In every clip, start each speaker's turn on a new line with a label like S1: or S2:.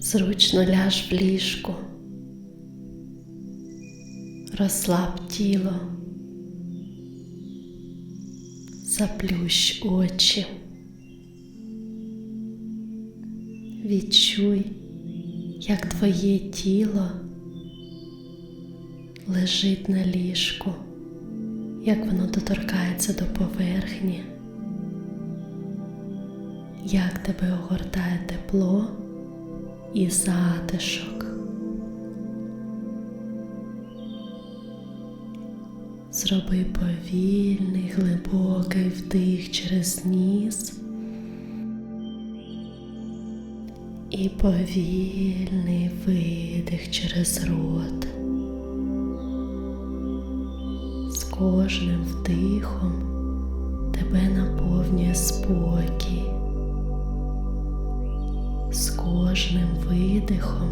S1: Зручно ляж в ліжку, розслаб тіло, заплющ очі, відчуй, як твоє тіло лежить на ліжку, як воно доторкається до поверхні, як тебе огортає тепло і затишок. Зроби повільний глибокий вдих через ніс і повільний видих через рот. З кожним вдихом тебе наповнює спокій. Видихом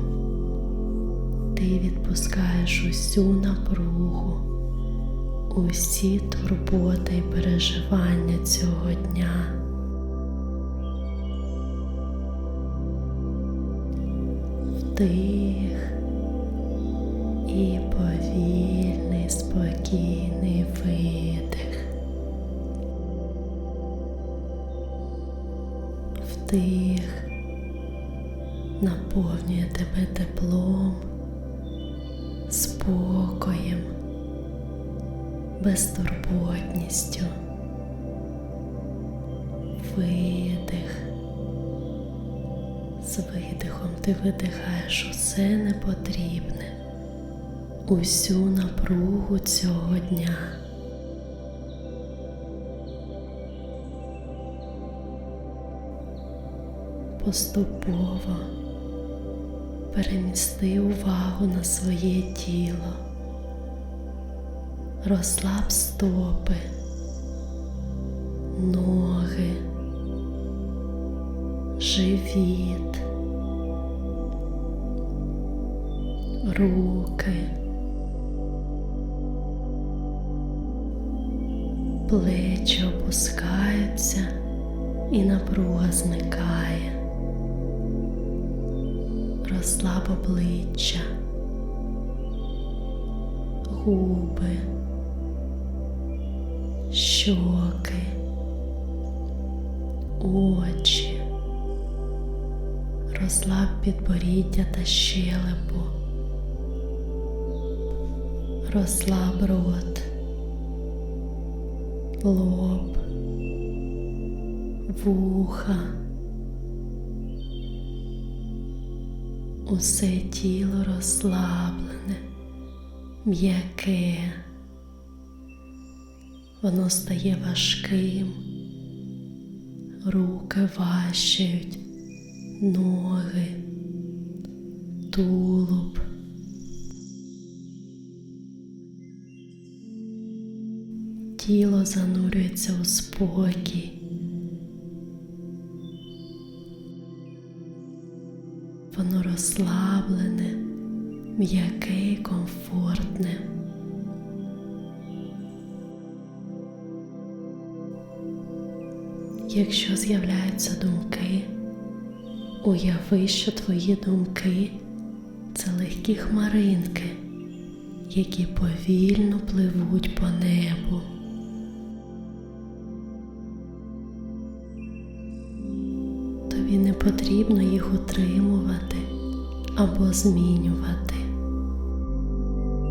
S1: ти відпускаєш усю напругу, усі турботи і переживання цього дня. Вдих і повільний, спокійний видих. Вдих наповнює тебе теплом, спокоєм, безтурботністю. Видих. З видихом ти видихаєш усе непотрібне, усю напругу цього дня. Поступово перемісти увагу на своє тіло, розслаб стопи, ноги, живіт, руки, плечі опускаються і напруга зникає розслаб обличчя, губи, щоки, очі, розслаб підборіддя та щелепу, розслаб рот, лоб, вуха. Усе тіло розслаблене, м'яке, воно стає важким, руки важчають, ноги, тулуб. Тіло занурюється у спокій. Воно розслаблене, м'яке комфортне. Якщо з'являються думки, уяви, що твої думки це легкі хмаринки, які повільно пливуть по небу. Тобі не потрібно їх утримувати або змінювати.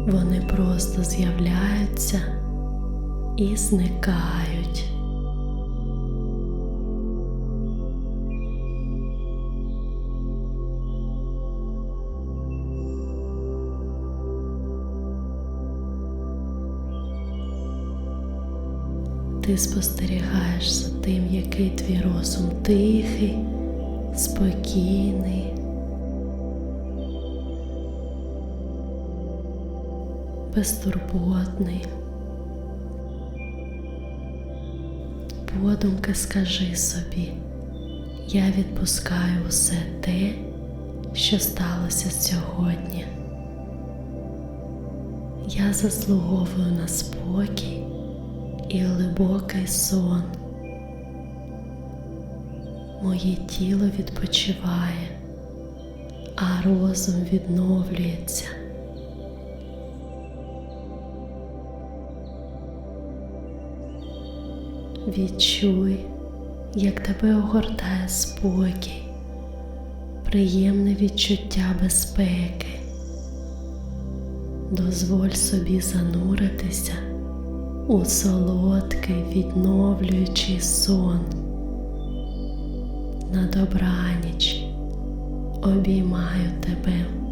S1: Вони просто з'являються і зникають. Ти спостерігаєш за тим, який твій розум тихий, спокійний, безтурботний. Подумки скажи собі, я відпускаю усе те, що сталося сьогодні. Я заслуговую на спокій і глибокий сон. Моє тіло відпочиває, а розум відновлюється. Відчуй, як тебе огортає спокій, приємне відчуття безпеки. Дозволь собі зануритися у солодкий відновлюючий сон. На добраніч обіймаю тебе.